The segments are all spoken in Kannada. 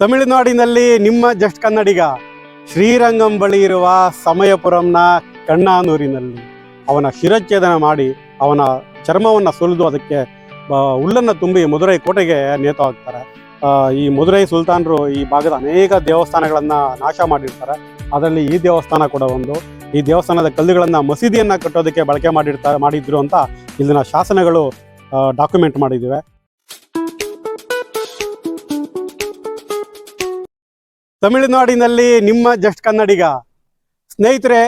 ತಮಿಳುನಾಡಿನಲ್ಲಿ ನಿಮ್ಮ ಜಸ್ಟ್ ಕನ್ನಡಿಗ ಶ್ರೀರಂಗಂ ಬಳಿ ಇರುವ ಸಮಯಪುರಂನ ಕಣ್ಣಾನೂರಿನಲ್ಲಿ ಅವನ ಶಿರಚ್ಛೇದನ ಮಾಡಿ ಅವನ ಚರ್ಮವನ್ನು ಸುಲಿದು ಅದಕ್ಕೆ ಹುಲ್ಲನ್ನು ತುಂಬಿ ಮಧುರೈ ಕೋಟೆಗೆ ನೇತು ಹಾಕ್ತಾರೆ. ಈ ಮಧುರೈ ಸುಲ್ತಾನರು ಈ ಭಾಗದ ಅನೇಕ ದೇವಸ್ಥಾನಗಳನ್ನು ನಾಶ ಮಾಡಿರ್ತಾರೆ. ಅದರಲ್ಲಿ ಈ ದೇವಸ್ಥಾನ ಕೂಡ ಒಂದು. ಈ ದೇವಸ್ಥಾನದ ಕಲ್ಲುಗಳನ್ನು ಮಸೀದಿಯನ್ನು ಕಟ್ಟೋದಕ್ಕೆ ಬಳಕೆ ಮಾಡಿರ್ತಾರೆ ಮಾಡಿದ್ರು ಅಂತ ಇಲ್ಲಿನ ಶಾಸನಗಳು ಡಾಕ್ಯುಮೆಂಟ್ ಮಾಡಿದಿವೆ. ತಮಿಳುನಾಡಿನಲ್ಲಿ ನಿಮ್ಮ ಜಸ್ಟ್ ಕನ್ನಡಿಗ. ಸ್ನೇಹಿತರೆ,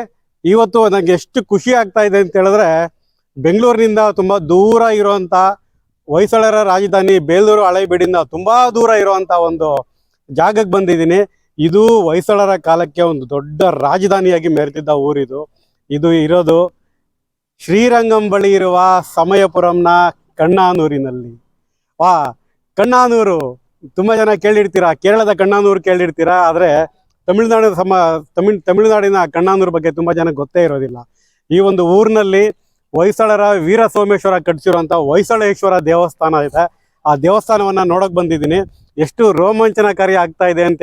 ಇವತ್ತು ನನಗೆ ಎಷ್ಟು ಖುಷಿ ಆಗ್ತಾ ಇದೆ ಅಂತ ಹೇಳಿದ್ರೆ, ಬೆಂಗಳೂರಿನಿಂದ ತುಂಬ ದೂರ ಇರುವಂಥ ಹೊಯ್ಸಳರ ರಾಜಧಾನಿ ಬೇಲೂರು ಹಳೆಬೀಡಿಂದ ತುಂಬ ದೂರ ಇರುವಂಥ ಒಂದು ಜಾಗಕ್ಕೆ ಬಂದಿದ್ದೀನಿ. ಇದು ಹೊಯ್ಸಳರ ಕಾಲಕ್ಕೆ ಒಂದು ದೊಡ್ಡ ರಾಜಧಾನಿಯಾಗಿ ಮೆರೆದಿದ್ದ ಊರಿದು. ಇದು ಇರೋದು ಶ್ರೀರಂಗಂ ಬಳಿ ಇರುವ ಸಮಯಪುರಂನ ಕಣ್ಣಾನೂರಿನಲ್ಲಿ. ವಾ ಕಣ್ಣಾನೂರು. ತುಂಬಾ ಜನ ಕೇಳಿರ್ತೀರಾ? ಕೇರಳದ ಕಣ್ಣಾನೂರು ಕೇಳಿರ್ತೀರಾ? ಆದ್ರೆ ತಮಿಳುನಾಡು ಸಮ, ತಮಿಳ್, ತಮಿಳುನಾಡಿನ ಕಣ್ಣಾನೂರು ಬಗ್ಗೆ ತುಂಬಾ ಜನ ಗೊತ್ತೇ ಇರೋದಿಲ್ಲ. ಈ ಒಂದು ಊರಿನಲ್ಲಿ ಹೊಯ್ಸಳರ ವೀರ ಸೋಮೇಶ್ವರ ಕಟ್ಸಿರುವಂತ ಹೊಯ್ಸಳೇಶ್ವರ ದೇವಸ್ಥಾನ ಇದೆ. ಆ ದೇವಸ್ಥಾನವನ್ನ ನೋಡಕ್ ಬಂದಿದ್ದೀನಿ. ಎಷ್ಟು ರೋಮಾಂಚನಕಾರಿ ಆಗ್ತಾ ಇದೆ ಅಂತ,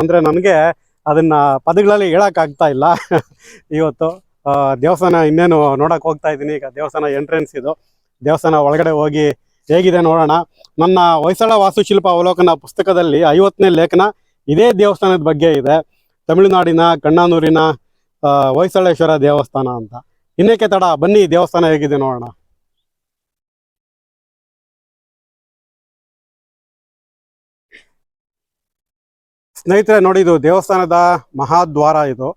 ಅಂದ್ರೆ ನನಗೆ ಅದನ್ನ ಪದಗಳಲ್ಲಿ ಹೇಳಕ್ ಆಗ್ತಾ ಇಲ್ಲ. ಇವತ್ತು ದೇವಸ್ಥಾನ ಇನ್ನೇನು ನೋಡಕ್ ಹೋಗ್ತಾ ಇದ್ದೀನಿ. ಈಗ ದೇವಸ್ಥಾನ ಎಂಟ್ರೆನ್ಸ್ ಇದು. ದೇವಸ್ಥಾನ ಒಳಗಡೆ ಹೋಗಿ ಹೇಗಿದೆ ನೋಡೋಣ. ನನ್ನ ಹೊಯ್ಸಳ ವಾಸ್ತುಶಿಲ್ಪ ಅವಲೋಕನ ಪುಸ್ತಕದಲ್ಲಿ ಐವತ್ತನೇ ಲೇಖನ ಇದೇ ದೇವಸ್ಥಾನದ ಬಗ್ಗೆ ಇದೆ. ತಮಿಳುನಾಡಿನ ಕಣ್ಣಾನೂರಿನ ಹೊಯ್ಸಳೇಶ್ವರ ದೇವಸ್ಥಾನ ಅಂತ. ಇನ್ನೇಕೆ ತಡ? ಬನ್ನಿ, ದೇವಸ್ಥಾನ ಹೇಗಿದೆ ನೋಡೋಣ. ಸ್ನೇಹಿತರೆ, ನೋಡಿ, ಇದು ದೇವಸ್ಥಾನದ ಮಹಾದ್ವಾರ ಇದು.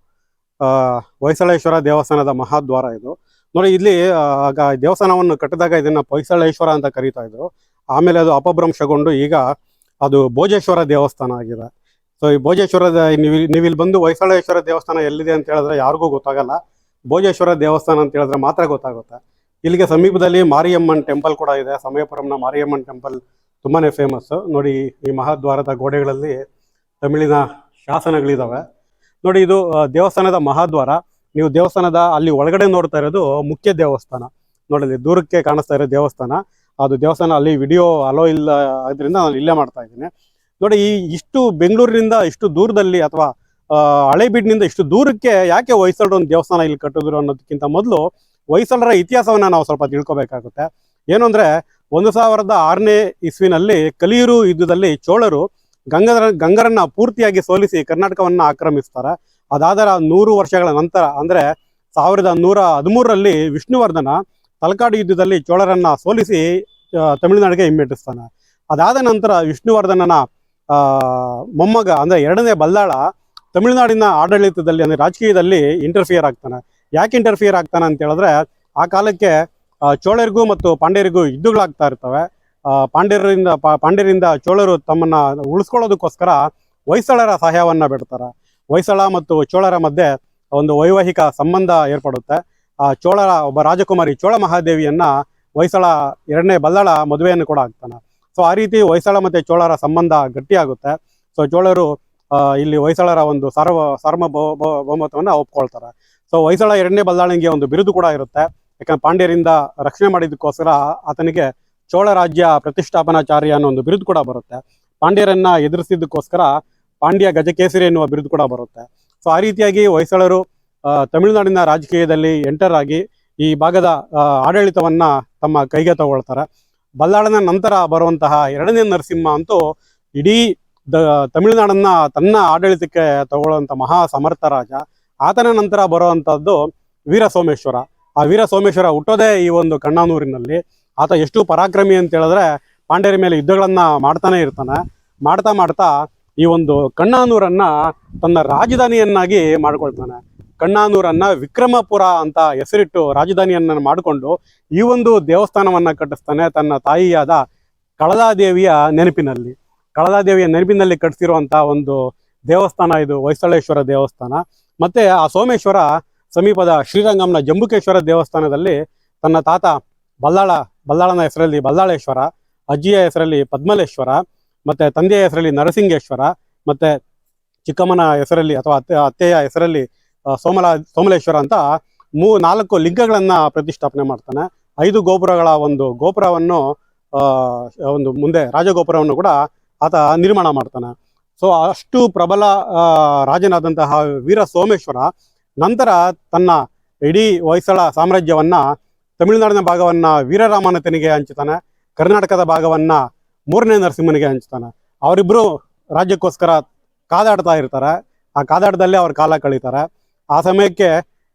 ಹೊಯ್ಸಳೇಶ್ವರ ದೇವಸ್ಥಾನದ ಮಹಾದ್ವಾರ ಇದು. ನೋಡಿ, ಇಲ್ಲಿ ಆಗ ದೇವಸ್ಥಾನವನ್ನು ಕಟ್ಟಿದಾಗ ಇದನ್ನ ಹೊಯ್ಸಳೇಶ್ವರ ಅಂತ ಕರೀತಾ ಇದ್ರು. ಆಮೇಲೆ ಅದು ಅಪಭ್ರಂಶಗೊಂಡು ಈಗ ಅದು ಭೋಜೇಶ್ವರ ದೇವಸ್ಥಾನ ಆಗಿದೆ. ಸೊ ಈ ಭೋಜೇಶ್ವರದ ನೀವು ನೀವು ಇಲ್ಲಿ ಬಂದು ಹೊಯ್ಸಳೇಶ್ವರ ದೇವಸ್ಥಾನ ಎಲ್ಲಿದೆ ಅಂತ ಹೇಳಿದ್ರೆ ಯಾರಿಗೂ ಗೊತ್ತಾಗಲ್ಲ. ಭೋಜೇಶ್ವರ ದೇವಸ್ಥಾನ ಅಂತ ಹೇಳಿದ್ರೆ ಮಾತ್ರ ಗೊತ್ತಾಗುತ್ತೆ. ಇಲ್ಲಿಗೆ ಸಮೀಪದಲ್ಲಿ ಮಾರಿಯಮ್ಮನ್ ಟೆಂಪಲ್ ಕೂಡ ಇದೆ. ಸಮಯಪುರಂನ ಮಾರಿಯಮ್ಮನ್ ಟೆಂಪಲ್ ತುಂಬಾನೇ ಫೇಮಸ್ ನೋಡಿ, ಈ ಮಹಾದ್ವಾರದ ಗೋಡೆಗಳಲ್ಲಿ ತಮಿಳಿನ ಶಾಸನಗಳಿದಾವೆ. ನೋಡಿ, ಇದು ದೇವಸ್ಥಾನದ ಮಹಾದ್ವಾರ. ನೀವು ದೇವಸ್ಥಾನದ ಅಲ್ಲಿ ಒಳಗಡೆ ನೋಡ್ತಾ ಇರೋದು ಮುಖ್ಯ ದೇವಸ್ಥಾನ. ನೋಡಲಿ ದೂರಕ್ಕೆ ಕಾಣಿಸ್ತಾ ಇರೋ ದೇವಸ್ಥಾನ. ಅದು ದೇವಸ್ಥಾನ ಅಲ್ಲಿ ವಿಡಿಯೋ ಅಲೋ ಇಲ್ಲ ಅದರಿಂದ ನಾನು ಇಲ್ಲೇ ಮಾಡ್ತಾ ಇದ್ದೀನಿ. ನೋಡಿ ಈ ಇಷ್ಟು ಬೆಂಗಳೂರಿನಿಂದ ಇಷ್ಟು ದೂರದಲ್ಲಿ ಅಥವಾ ಹಳೇಬೀಡಿನಿಂದ ಇಷ್ಟು ದೂರಕ್ಕೆ ಯಾಕೆ ಹೊಯ್ಸಳರು ಒಂದು ದೇವಸ್ಥಾನ ಇಲ್ಲಿ ಕಟ್ಟಿದ್ರು ಅನ್ನೋದಕ್ಕಿಂತ ಮೊದಲು ಹೊಯ್ಸಳರ ಇತಿಹಾಸವನ್ನು ನಾವು ಸ್ವಲ್ಪ ತಿಳ್ಕೊಬೇಕಾಗುತ್ತೆ. ಏನು ಅಂದರೆ ಒಂದು ಸಾವಿರದ ಆರನೇ ಇಸ್ವಿನಲ್ಲಿ ಕಲಿಯೂರು ಯುದ್ಧದಲ್ಲಿ ಚೋಳರು ಗಂಗರ, ಗಂಗರನ್ನ ಪೂರ್ತಿಯಾಗಿ ಸೋಲಿಸಿ ಕರ್ನಾಟಕವನ್ನು ಆಕ್ರಮಿಸ್ತಾರೆ. ಅದಾದರ ನೂರು ವರ್ಷಗಳ ನಂತರ, ಅಂದ್ರೆ ಸಾವಿರದ ನೂರ ಹದಿಮೂರರಲ್ಲಿ ವಿಷ್ಣುವರ್ಧನ ತಲಕಾಡು ಯುದ್ಧದಲ್ಲಿ ಚೋಳರನ್ನ ಸೋಲಿಸಿ ತಮಿಳುನಾಡಿಗೆ ಹಿಮ್ಮೆಟ್ಟಿಸ್ತಾನೆ. ಅದಾದ ನಂತರ ವಿಷ್ಣುವರ್ಧನನ ಮೊಮ್ಮಗ, ಅಂದ್ರೆ ಎರಡನೇ ಬಲ್ಲಾಳ ತಮಿಳುನಾಡಿನ ಆಡಳಿತದಲ್ಲಿ, ಅಂದ್ರೆ ರಾಜಕೀಯದಲ್ಲಿ ಇಂಟರ್ಫಿಯರ್ ಆಗ್ತಾನೆ. ಯಾಕೆ ಇಂಟರ್ಫಿಯರ್ ಆಗ್ತಾನೆ ಅಂತ ಹೇಳಿದ್ರೆ, ಆ ಕಾಲಕ್ಕೆ ಚೋಳರಿಗೂ ಮತ್ತು ಪಾಂಡ್ಯರಿಗೂ ಯುದ್ಧಗಳಾಗ್ತಾ ಇರ್ತವೆ. ಪಾಂಡ್ಯರಿಂದ ಪಾಂಡ್ಯರಿಂದ ಚೋಳರು ತಮ್ಮನ್ನ ಉಳಿಸ್ಕೊಳ್ಳೋದಕ್ಕೋಸ್ಕರ ಹೊಯ್ಸಳರ ಸಹಾಯವನ್ನ ಬಿಡ್ತಾರೆ. ಹೊಯ್ಸಳ ಮತ್ತು ಚೋಳರ ಮಧ್ಯೆ ಒಂದು ವೈವಾಹಿಕ ಸಂಬಂಧ ಏರ್ಪಡುತ್ತೆ. ಆ ಚೋಳರ ಒಬ್ಬ ರಾಜಕುಮಾರಿ ಚೋಳ ಮಹಾದೇವಿಯನ್ನ ಹೊಯ್ಸಳ ಎರಡನೇ ಬಲ್ಲಾಳ ಮದುವೆಯನ್ನು ಕೂಡ ಆಗ್ತಾನೆ. ಸೊ ಆ ರೀತಿ ಹೊಯ್ಸಳ ಮತ್ತೆ ಚೋಳರ ಸಂಬಂಧ ಗಟ್ಟಿಯಾಗುತ್ತೆ. ಸೊ ಚೋಳರು ಇಲ್ಲಿ ಹೊಯ್ಸಳರ ಒಂದು ಸಾರ್ವ ಸಾರ್ವಭೌಮತ್ವವನ್ನು ಒಪ್ಕೊಳ್ತಾರೆ. ಸೊ ಹೊಯ್ಸಳ ಎರಡನೇ ಬಲ್ಲಾಳನಿಗೆ ಒಂದು ಬಿರುದು ಕೂಡ ಇರುತ್ತೆ. ಯಾಕಂದ್ರೆ ಪಾಂಡ್ಯರಿಂದ ರಕ್ಷಣೆ ಮಾಡಿದ್ದಕ್ಕೋಸ್ಕರ ಆತನಿಗೆ ಚೋಳ ರಾಜ್ಯ ಪ್ರತಿಷ್ಠಾಪನಾಚಾರ್ಯ ಅನ್ನೋ ಒಂದು ಬಿರುದು ಕೂಡ ಬರುತ್ತೆ. ಪಾಂಡ್ಯರನ್ನ ಎದುರಿಸಿದ್ದಕ್ಕೋಸ್ಕರ ಪಾಂಡ್ಯ ಗಜಕೇಸರಿ ಎನ್ನುವ ಬಿರುದು ಕೂಡ ಬರುತ್ತೆ. ಸೊ ಆ ರೀತಿಯಾಗಿ ಹೊಯ್ಸಳರು ತಮಿಳುನಾಡಿನ ರಾಜಕೀಯದಲ್ಲಿ ಎಂಟರ್ ಆಗಿ ಈ ಭಾಗದ ಆಡಳಿತವನ್ನ ತಮ್ಮ ಕೈಗೆ ತಗೊಳ್ತಾರೆ. ಬಲ್ಲಾಳನ ನಂತರ ಬರುವಂತಹ ಎರಡನೇ ನರಸಿಂಹ ಅಂತೂ ಇಡೀ ದ, ತಮಿಳುನಾಡನ್ನ ತನ್ನ ಆಡಳಿತಕ್ಕೆ ತಗೊಳ್ಳುವಂಥ ಮಹಾ ಸಮರ್ಥ ರಾಜ. ಆತನ ನಂತರ ಬರುವಂತದ್ದು ವೀರ ಸೋಮೇಶ್ವರ ಆ ವೀರ ಸೋಮೇಶ್ವರ ಹುಟ್ಟೋದೇ ಈ ಒಂದು ಕಣ್ಣಾನೂರಿನಲ್ಲಿ. ಆತ ಎಷ್ಟು ಪರಾಕ್ರಮಿ ಅಂತ ಹೇಳಿದ್ರೆ ಪಾಂಡ್ಯರ ಮೇಲೆ ಯುದ್ಧಗಳನ್ನ ಮಾಡ್ತಾನೆ ಇರ್ತಾನೆ. ಮಾಡ್ತಾ ಮಾಡ್ತಾ ಈ ಒಂದು ಕಣ್ಣಾನೂರನ್ನ ತನ್ನ ರಾಜಧಾನಿಯನ್ನಾಗಿ ಮಾಡ್ಕೊಳ್ತಾನೆ. ಕಣ್ಣಾನೂರನ್ನ ವಿಕ್ರಮಪುರ ಅಂತ ಹೆಸರಿಟ್ಟು ರಾಜಧಾನಿಯನ್ನ ಮಾಡಿಕೊಂಡು ಈ ಒಂದು ದೇವಸ್ಥಾನವನ್ನ ಕಟ್ಟಿಸ್ತಾನೆ ತನ್ನ ತಾಯಿಯಾದ ಕಳಲಾದೇವಿಯ ನೆನಪಿನಲ್ಲಿ. ಕಳಲಾದೇವಿಯ ನೆನಪಿನಲ್ಲಿ ಕಟ್ಟಿಸಿರುವಂಥ ಒಂದು ದೇವಸ್ಥಾನ ಇದು, ಹೊಯ್ಸಳೇಶ್ವರ ದೇವಸ್ಥಾನ. ಮತ್ತೆ ಆ ಸೋಮೇಶ್ವರ ಸಮೀಪದ ಶ್ರೀರಂಗಂನ ಜಂಬುಕೇಶ್ವರ ದೇವಸ್ಥಾನದಲ್ಲಿ ತನ್ನ ತಾತ ಬಲ್ಲಾಳ, ಬಲ್ಲಾಳನ ಹೆಸರಲ್ಲಿ ಬಲ್ಲಾಳೇಶ್ವರ, ಅಜ್ಜಿಯ ಹೆಸರಲ್ಲಿ ಪದ್ಮಲೇಶ್ವರ ಮತ್ತೆ ತಂದೆಯ ಹೆಸರಲ್ಲಿ ನರಸಿಂಗೇಶ್ವರ ಮತ್ತೆ ಚಿಕ್ಕಮ್ಮನ ಹೆಸರಲ್ಲಿ ಅಥವಾ ಅತ್ತೆ, ಅತ್ತೆಯ ಹೆಸರಲ್ಲಿ ಸೋಮಲ, ಸೋಮಲೇಶ್ವರ ಅಂತ ಮೂ, ನಾಲ್ಕು ಲಿಂಗಗಳನ್ನು ಪ್ರತಿಷ್ಠಾಪನೆ ಮಾಡ್ತಾನೆ. ಐದು ಗೋಪುರಗಳ ಒಂದು ಗೋಪುರವನ್ನು ಒಂದು ಮುಂದೆ ರಾಜಗೋಪುರವನ್ನು ಕೂಡ ಆತ ನಿರ್ಮಾಣ ಮಾಡ್ತಾನೆ. ಸೊ ಅಷ್ಟು ಪ್ರಬಲ ರಾಜನಾದಂತಹ ವೀರ ಸೋಮೇಶ್ವರ ನಂತರ ತನ್ನ ಇಡೀ ಹೊಯ್ಸಳ ಸಾಮ್ರಾಜ್ಯವನ್ನು, ತಮಿಳುನಾಡಿನ ಭಾಗವನ್ನು ವೀರರಾಮನ ತೆನಿಗೆ ಹಂಚುತ್ತಾನೆ ಕರ್ನಾಟಕದ ಭಾಗವನ್ನ ಮೂರನೇ ನರಸಿಂಹನಿಗೆ ಹಂಚ್ತಾನೆ. ಅವರಿಬ್ಬರು ರಾಜ್ಯಕ್ಕೋಸ್ಕರ ಕಾದಾಡ್ತಾ ಇರ್ತಾರೆ. ಆ ಕಾದಾಟದಲ್ಲೇ ಅವ್ರ ಕಾಲ ಕಳೀತಾರೆ. ಆ ಸಮಯಕ್ಕೆ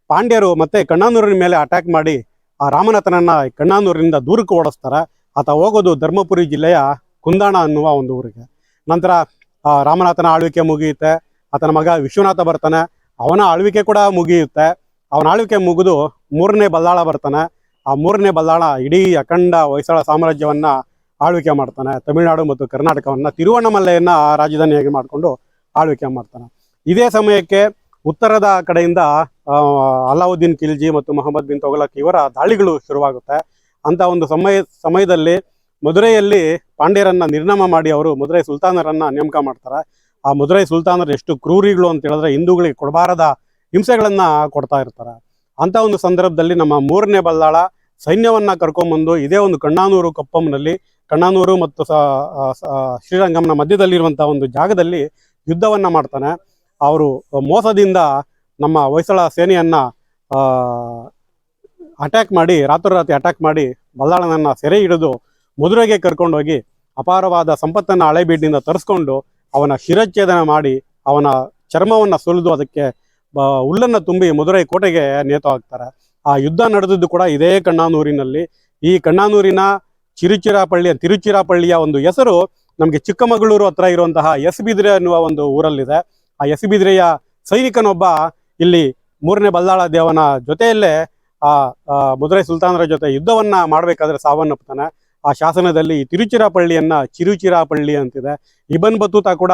ಪಾಂಡ್ಯರು ಮತ್ತೆ ಕಣ್ಣಾನೂರಿನ ಮೇಲೆ ಅಟ್ಯಾಕ್ ಮಾಡಿ, ಆ ರಾಮನಾಥನನ್ನ ಕಣ್ಣಾನೂರಿನಿಂದ ದೂರಕ್ಕೆ ಓಡಿಸ್ತಾರೆ. ಆತ ಹೋಗೋದು ಧರ್ಮಪುರಿ ಜಿಲ್ಲೆಯ ಕುಂದಾಣ ಅನ್ನುವ ಒಂದು ಊರಿಗೆ. ನಂತರ, ಆ ರಾಮನಾಥನ ಆಳ್ವಿಕೆ ಮುಗಿಯುತ್ತೆ. ಆತನ ಮಗ ವಿಶ್ವನಾಥ ಬರ್ತಾನೆ. ಅವನ ಆಳ್ವಿಕೆ ಕೂಡ ಮುಗಿಯುತ್ತೆ. ಅವನ ಆಳ್ವಿಕೆ ಮುಗಿದು ಮೂರನೇ ಬಲ್ಲಾಳ ಬರ್ತಾನೆ. ಆ ಮೂರನೇ ಬಲ್ಲಾಳ ಇಡೀ ಅಖಂಡ ಹೊಯ್ಸಳ ಸಾಮ್ರಾಜ್ಯವನ್ನ ಆಳ್ವಿಕೆ ಮಾಡ್ತಾನೆ. ತಮಿಳುನಾಡು ಮತ್ತು ಕರ್ನಾಟಕವನ್ನು ತಿರುವಣ್ಣಾಮಲ್ಲೆಯನ್ನು ರಾಜಧಾನಿಯಾಗಿ ಮಾಡಿಕೊಂಡು ಆಳ್ವಿಕೆ ಮಾಡ್ತಾನೆ. ಇದೇ ಸಮಯಕ್ಕೆ ಉತ್ತರದ ಕಡೆಯಿಂದ ಆ, ಅಲಾವುದ್ದೀನ್ ಖಿಲ್ಜಿ ಮತ್ತು ಮೊಹಮ್ಮದ್ ಬಿನ್ ತೊಗಲಕ್ ಇವರ ದಾಳಿಗಳು ಶುರುವಾಗುತ್ತೆ. ಅಂತ ಒಂದು ಸಮಯ ಸಮಯದಲ್ಲಿ ಮದುರೆಯಲ್ಲಿ ಪಾಂಡ್ಯರನ್ನ ನಿರ್ನಾಮ ಮಾಡಿ ಅವರು ಮಧುರೈ ಸುಲ್ತಾನರನ್ನ ನೇಮಕ ಮಾಡ್ತಾರೆ. ಆ ಮದುರೈ ಸುಲ್ತಾನರು ಎಷ್ಟು ಕ್ರೂರಿಗಳು ಅಂತ ಹೇಳಿದ್ರೆ ಹಿಂದೂಗಳಿಗೆ ಕೊಡಬಾರದ ಹಿಂಸೆಗಳನ್ನ ಕೊಡ್ತಾ ಇರ್ತಾರೆ. ಅಂತ ಒಂದು ಸಂದರ್ಭದಲ್ಲಿ ನಮ್ಮ ಮೂರನೇ ಬಲ್ಲಾಳ ಸೈನ್ಯವನ್ನ ಕರ್ಕೊಂಬಂದು ಇದೇ ಒಂದು ಕಣ್ಣಾನೂರು ಕೊಪ್ಪಂನಲ್ಲಿ ಕಣ್ಣಾನೂರು ಮತ್ತು ಶ್ರೀರಂಗಂನ ಮಧ್ಯದಲ್ಲಿರುವಂತಹ ಒಂದು ಜಾಗದಲ್ಲಿ ಯುದ್ಧವನ್ನ ಮಾಡ್ತಾನೆ. ಅವರು ಮೋಸದಿಂದ ನಮ್ಮ ಹೊಯ್ಸಳ ಸೇನೆಯನ್ನ ಅಟ್ಯಾಕ್ ಮಾಡಿ ರಾತ್ರೋರಾತ್ರಿ ಅಟ್ಯಾಕ್ ಮಾಡಿ ಬಲ್ಲಾಳನನ್ನ ಸೆರೆ ಹಿಡಿದು ಮಧುರೆಗೆ ಕರ್ಕೊಂಡೋಗಿ ಅಪಾರವಾದ ಸಂಪತ್ತನ್ನ ಹಳೆಬೀಡಿನಿಂದ ತರಿಸ್ಕೊಂಡು ಅವನ ಶಿರಚ್ಛೇದನ ಮಾಡಿ ಅವನ ಚರ್ಮವನ್ನ ಸುಲಿದು ಅದಕ್ಕೆ ಹುಲ್ಲನ್ನ ತುಂಬಿ ಮಧುರೈ ಕೋಟೆಗೆ ನೇತು ಹಾಕ್ತಾರೆ ಆ ಯುದ್ಧ ನಡೆದಿದ್ದು ಕೂಡ ಇದೇ ಕಣ್ಣಾನೂರಿನಲ್ಲಿ. ಈ ಕಣ್ಣಾನೂರಿನ ಚಿರುಚಿರಾಪಳ್ಳಿಯ ತಿರುಚಿರಾಪಳ್ಳಿಯ ಒಂದು ಹೆಸರು ನಮಗೆ ಚಿಕ್ಕಮಗಳೂರು ಹತ್ರ ಇರುವಂತಹ ಎಸ್ ಬಿದ್ರೆ ಅನ್ನುವ ಒಂದು ಊರಲ್ಲಿದೆ. ಆ ಎಸ್ ಬಿದ್ರೆಯ ಸೈನಿಕನೊಬ್ಬ ಇಲ್ಲಿ ಮೂರನೇ ಬಲ್ಲಾಳ ದೇವನ ಜೊತೆಯಲ್ಲೇ ಆ ಮುದ್ರೈ ಸುಲ್ತಾನರ ಜೊತೆ ಯುದ್ಧವನ್ನ ಮಾಡಬೇಕಾದ್ರೆ ಸಾವನ್ನಪ್ಪುತ್ತಾನೆ. ಆ ಶಾಸನದಲ್ಲಿ ತಿರುಚಿರಾಪಳ್ಳಿಯನ್ನ ಚಿರುಚಿರಾಪಳ್ಳಿ ಅಂತಿದೆ. ಇಬನ್ ಬತ್ತೂತ ಕೂಡ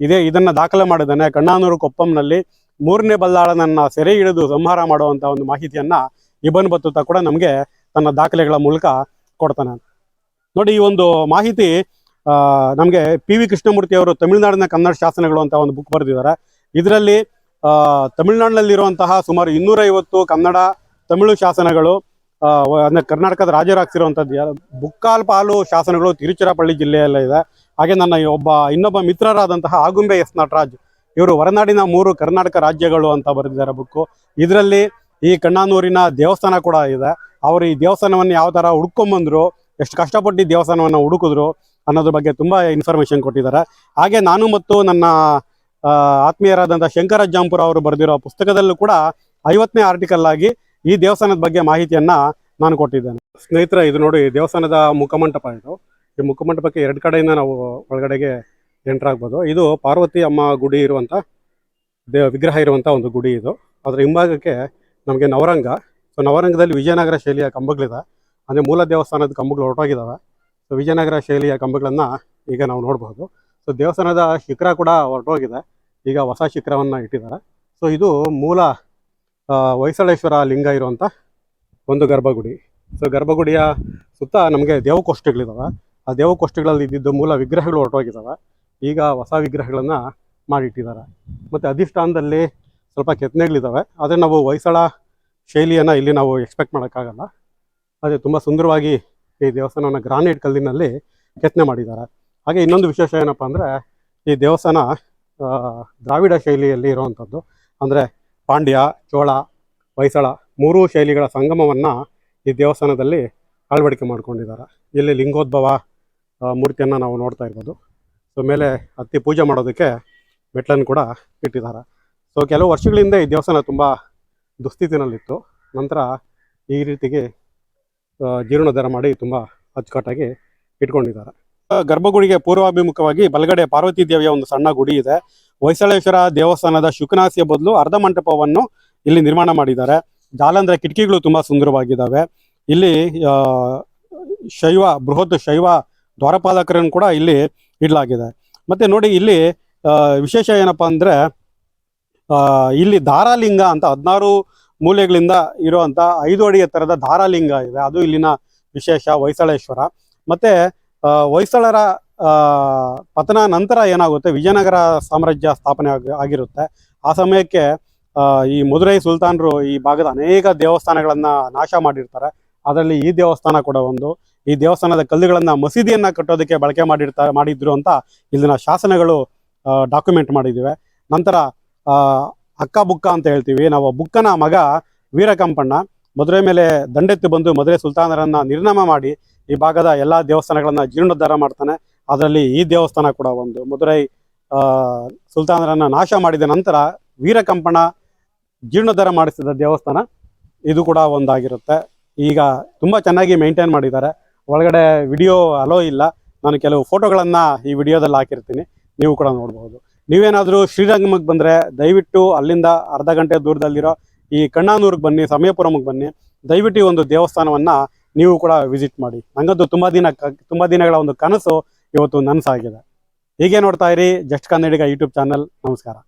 ಇದೇ ಇದನ್ನ ದಾಖಲೆ ಮಾಡಿದ್ದಾನೆ. ಕಣ್ಣಾನೂರು ಕೊಪ್ಪಂನಲ್ಲಿ ಮೂರನೇ ಬಲ್ಲಾಳನನ್ನ ಸೆರೆ ಹಿಡಿದು ಸಂಹಾರ ಮಾಡುವಂತ ಒಂದು ಮಾಹಿತಿಯನ್ನ ಇಬನ್ ಬತ್ತೂತ ಕೂಡ ನಮಗೆ ತನ್ನ ದಾಖಲೆಗಳ ಮೂಲಕ ಕೊಡ್ತಾನೆ ನೋಡಿ, ಈ ಒಂದು ಮಾಹಿತಿ ನಮಗೆ ಪಿ ವಿ ಕೃಷ್ಣಮೂರ್ತಿ ಅವರು ತಮಿಳುನಾಡಿನ ಕನ್ನಡ ಶಾಸನಗಳು ಅಂತ ಒಂದು ಬುಕ್ ಬರೆದಿದ್ದಾರೆ. ಇದರಲ್ಲಿ ತಮಿಳುನಾಡಿನಲ್ಲಿರುವಂತಹ ಸುಮಾರು ಇನ್ನೂರೈವತ್ತು ಕನ್ನಡ, ತಮಿಳು ಶಾಸನಗಳು ಅಂದರೆ ಕರ್ನಾಟಕದ ರಾಜರಾಗ್ಸಿರುವಂಥದ್ದು ಬುಕ್ಕಾಲ್ ಪಾಲು ಶಾಸನಗಳು ತಿರುಚಿರಾಪಳ್ಳಿ ಜಿಲ್ಲೆಯಲ್ಲೇ ಇದೆ. ಹಾಗೆ ನನ್ನ ಒಬ್ಬ, ಇನ್ನೊಬ್ಬ ಮಿತ್ರರಾದಂತಹ ಆಗುಂಬೆ ಎಸ್ ನಟರಾಜ್, ಇವರು ಹೊರನಾಡಿನ ಮೂರು ಕರ್ನಾಟಕ ರಾಜ್ಯಗಳು ಅಂತ ಬರೆದಿದ್ದಾರೆ ಬುಕ್ಕು. ಇದರಲ್ಲಿ ಈ ಕಣ್ಣಾನೂರಿನ ದೇವಸ್ಥಾನ ಕೂಡ ಇದೆ. ಅವರು ಈ ದೇವಸ್ಥಾನವನ್ನು ಯಾವ ಥರ ಹುಡ್ಕೊಂಬಂದ್ರು ಎಷ್ಟು ಕಷ್ಟಪಟ್ಟು ದೇವಸ್ಥಾನವನ್ನು ಹುಡುಕಿದ್ರು ಅನ್ನೋದ್ರ ಬಗ್ಗೆ ತುಂಬ ಇನ್ಫಾರ್ಮೇಷನ್ ಕೊಟ್ಟಿದ್ದಾರೆ. ಹಾಗೆ ನಾನು ಮತ್ತು ನನ್ನ ಆತ್ಮೀಯರಾದಂಥ ಶಂಕರ ಜಾಂಪುರ ಅವರು ಬರೆದಿರೋ ಪುಸ್ತಕದಲ್ಲೂ ಕೂಡ ಐವತ್ತನೇ ಆರ್ಟಿಕಲ್ ಆಗಿ ಈ ದೇವಸ್ಥಾನದ ಬಗ್ಗೆ ಮಾಹಿತಿಯನ್ನ ನಾನು ಕೊಟ್ಟಿದ್ದೇನೆ. ಸ್ನೇಹಿತರೆ, ಇದು ನೋಡಿ ದೇವಸ್ಥಾನದ ಮುಖಮಂಟಪ ಇದು. ಈ ಮುಖಮಂಟಪಕ್ಕೆ ಎರಡು ಕಡೆಯಿಂದ ನಾವು ಒಳಗಡೆಗೆ ಎಂಟರ್ ಆಗ್ಬೋದು. ಇದು ಪಾರ್ವತಿ ಅಮ್ಮ ಗುಡಿ ಇರುವಂಥ ದೇವ ವಿಗ್ರಹ ಇರುವಂಥ ಒಂದು ಗುಡಿ ಇದು. ಅದರ ಹಿಂಭಾಗಕ್ಕೆ ನಮಗೆ ನವರಂಗ. ಸೊ ನವರಂಗದಲ್ಲಿ ವಿಜಯನಗರ ಶೈಲಿಯ ಕಂಬಗಳಿದೆ. ಅಂದರೆ ಮೂಲ ದೇವಸ್ಥಾನದ ಕಂಬಗಳು ಹೊರಟೋಗಿದ್ದಾವೆ ಸೊ ವಿಜಯನಗರ ಶೈಲಿಯ ಕಂಬಗಳನ್ನು ಈಗ ನಾವು ನೋಡಬಹುದು ಸೊ ದೇವಸ್ಥಾನದ ಶಿಖರ ಕೂಡ ಹೊರಟೋಗಿದೆ. ಈಗ ಹೊಸ ಶಿಖರವನ್ನು ಇಟ್ಟಿದ್ದಾರೆ. ಸೊ ಇದು ಮೂಲ ಹೊಯ್ಸಳೇಶ್ವರ ಲಿಂಗ ಇರುವಂಥ ಒಂದು ಗರ್ಭಗುಡಿ. ಸೊ ಗರ್ಭಗುಡಿಯ ಸುತ್ತ ನಮಗೆ ದೇವಕೋಷ್ಠಗಳಿದಾವೆ. ಆ ದೇವಕೋಷ್ಠಗಳಲ್ಲಿ ಇದ್ದಿದ್ದು ಮೂಲ ವಿಗ್ರಹಗಳು ಹೊರಟೋಗಿದ್ದಾವೆ ಈಗ ಹೊಸ ವಿಗ್ರಹಗಳನ್ನು ಮಾಡಿಟ್ಟಿದ್ದಾರೆ. ಮತ್ತು ಅಧಿಷ್ಠಾನದಲ್ಲಿ ಸ್ವಲ್ಪ ಕೆತ್ತನೆಗಳಿದ್ದಾವೆ ಆದರೆ ನಾವು ಹೊಯ್ಸಳ ಶೈಲಿಯನ್ನು ಇಲ್ಲಿ ನಾವು ಎಕ್ಸ್ಪೆಕ್ಟ್ ಮಾಡೋಕ್ಕಾಗಲ್ಲ. ಅದೇ ತುಂಬ ಸುಂದರವಾಗಿ ಈ ದೇವಸ್ಥಾನವನ್ನು ಗ್ರಾನೈಟ್ ಕಲ್ಲಿನಲ್ಲಿ ಕೆತ್ತನೆ ಮಾಡಿದ್ದಾರೆ. ಹಾಗೆ ಇನ್ನೊಂದು ವಿಶೇಷ ಏನಪ್ಪ ಅಂದರೆ ಈ ದೇವಸ್ಥಾನ ದ್ರಾವಿಡ ಶೈಲಿಯಲ್ಲಿ ಇರುವಂಥದ್ದು ಅಂದರೆ ಪಾಂಡ್ಯ, ಚೋಳ, ಹೊಯ್ಸಳ ಮೂರೂ ಶೈಲಿಗಳ ಸಂಗಮವನ್ನು ಈ ದೇವಸ್ಥಾನದಲ್ಲಿ ಅಳವಡಿಕೆ ಮಾಡ್ಕೊಂಡಿದ್ದಾರೆ. ಇಲ್ಲಿ ಲಿಂಗೋದ್ಭವ ಮೂರ್ತಿಯನ್ನು ನಾವು ನೋಡ್ತಾ ಇರ್ಬೋದು. ಸೊ ಮೇಲೆ ಹತ್ತಿ ಪೂಜೆ ಮಾಡೋದಕ್ಕೆ ಮೆಟ್ಲನ್ನು ಕೂಡ ಇಟ್ಟಿದ್ದಾರೆ. ಸೊ ಕೆಲವು ವರ್ಷಗಳಿಂದ ಈ ದೇವಸ್ಥಾನ ತುಂಬ ದುಸ್ಥಿತಿನಲ್ಲಿತ್ತು. ನಂತರ ಈ ರೀತಿಗೆ ಜೀರ್ಣೋದ್ಧಾರ ಮಾಡಿ ತುಂಬ ಅಚ್ಚುಕಟ್ಟಾಗಿ ಇಟ್ಕೊಂಡಿದ್ದಾರೆ. ಗರ್ಭಗುಡಿಗೆ ಪೂರ್ವಾಭಿಮುಖವಾಗಿ ಬಲಗಡೆ ಪಾರ್ವತಿ ದೇವಿಯ ಒಂದು ಸಣ್ಣ ಗುಡಿ ಇದೆ. ಹೊಯ್ಸಳೇಶ್ವರ ದೇವಸ್ಥಾನದ ಶುಕನಾಸಿಯ ಬದಲು ಅರ್ಧ ಮಂಟಪವನ್ನು ಇಲ್ಲಿ ನಿರ್ಮಾಣ ಮಾಡಿದ್ದಾರೆ. ಜಾಲಂದ್ರ ಕಿಟಕಿಗಳು ತುಂಬಾ ಸುಂದರವಾಗಿದ್ದಾವೆ. ಇಲ್ಲಿ ಶೈವ, ಬೃಹತ್ ಶೈವ ದ್ವಾರಪಾಲಕರನ್ನು ಕೂಡ ಇಲ್ಲಿ ಇಡಲಾಗಿದೆ. ಮತ್ತೆ ನೋಡಿ ಇಲ್ಲಿ ವಿಶೇಷ ಏನಪ್ಪಾ ಅಂದ್ರೆ ಇಲ್ಲಿ ದಾರಾಲಿಂಗ ಅಂತ ಹದಿನಾರು ಮೂಲೆಗಳಿಂದ ಇರುವಂತ ಐದು ಅಡಿ ಎತ್ತರದ ಧಾರಾಲಿಂಗ ಇದೆ. ಅದು ಇಲ್ಲಿನ ವಿಶೇಷ ಹೊಯ್ಸಳೇಶ್ವರ. ಮತ್ತೆ ಹೊಯ್ಸಳರ ಪತನ ನಂತರ ಏನಾಗುತ್ತೆ? ವಿಜಯನಗರ ಸಾಮ್ರಾಜ್ಯ ಸ್ಥಾಪನೆ ಆಗಿ, ಆಗಿರುತ್ತೆ. ಆ ಸಮಯಕ್ಕೆ ಈ ಮಧುರೈ ಸುಲ್ತಾನರು ಈ ಭಾಗದ ಅನೇಕ ದೇವಸ್ಥಾನಗಳನ್ನ ನಾಶ ಮಾಡಿರ್ತಾರೆ. ಅದರಲ್ಲಿ ಈ ದೇವಸ್ಥಾನ ಕೂಡ ಒಂದು. ಈ ದೇವಸ್ಥಾನದ ಕಲ್ಲುಗಳನ್ನ ಮಸೀದಿಯನ್ನ ಕಟ್ಟೋದಕ್ಕೆ ಬಳಕೆ ಮಾಡಿರ್ತಾ, ಮಾಡಿದ್ರು ಅಂತ ಇಲ್ಲಿನ ಶಾಸನಗಳು ಡಾಕ್ಯುಮೆಂಟ್ ಮಾಡಿದ್ದೀವಿ ನಂತರ ಅಕ್ಕ ಬುಕ್ಕ ಅಂತ ಹೇಳ್ತೀವಿ. ನಾವು ಬುಕ್ಕನ ಮಗ ವೀರಕಂಪಣ್ಣ. ಮದುವೆ ಮೇಲೆ ದಂಡೆತ್ತಿ ಬಂದು ಮದುವೆ ಸುಲ್ತಾನರನ್ನ ನಿರ್ನಾಮ ಮಾಡಿ ಈ ಭಾಗದ ಎಲ್ಲ ದೇವಸ್ಥಾನಗಳನ್ನ ಜೀರ್ಣೋದ್ಧಾರ ಮಾಡ್ತಾನೆ. ಅದರಲ್ಲಿ ಈ ದೇವಸ್ಥಾನ ಕೂಡ ಒಂದು. ಮದುರೈ ಸುಲ್ತಾನರನ್ನ ನಾಶ ಮಾಡಿದ ನಂತರ ವೀರಕಂಪಣ ಜೀರ್ಣೋದ್ಧಾರ ಮಾಡಿಸಿದ ದೇವಸ್ಥಾನ ಇದು ಕೂಡ ಒಂದಾಗಿರುತ್ತೆ. ಈಗ ತುಂಬ ಚೆನ್ನಾಗಿ ಮೇಂಟೈನ್ ಮಾಡಿದ್ದಾರೆ. ಒಳಗಡೆ ವಿಡಿಯೋ ಅಲೋ ಇಲ್ಲ. ನಾನು ಕೆಲವು ಫೋಟೋಗಳನ್ನು ಈ ವಿಡಿಯೋದಲ್ಲಿ ಹಾಕಿರ್ತೀನಿ. ನೀವು ಕೂಡ ನೋಡ್ಬೋದು. ನೀವೇನಾದರೂ ಶ್ರೀರಂಗಮಕ್ಕೆ ಬಂದರೆ ದಯವಿಟ್ಟು ಅಲ್ಲಿಂದ ಅರ್ಧ ಗಂಟೆ ದೂರದಲ್ಲಿರೋ ಈ ಕಣ್ಣಾನೂರಿಗೆ ಬನ್ನಿ, ಸಮಯಪುರಮ್ಗೆ ಬನ್ನಿ. ದಯವಿಟ್ಟು ಒಂದು ದೇವಸ್ಥಾನವನ್ನು ನೀವು ಕೂಡ ವಿಸಿಟ್ ಮಾಡಿ. ನನಗಂತೂ ತುಂಬ ದಿನ ತುಂಬ ದಿನಗಳ ಒಂದು ಕನಸು ಇವತ್ತು ನನಸಾಗಿದೆ. ಹೀಗೆ ನೋಡ್ತಾ ಇರಿ, ಜಸ್ಟ್ ಕನ್ನಡಿಗ ಯೂಟ್ಯೂಬ್ ಚಾನಲ್. ನಮಸ್ಕಾರ.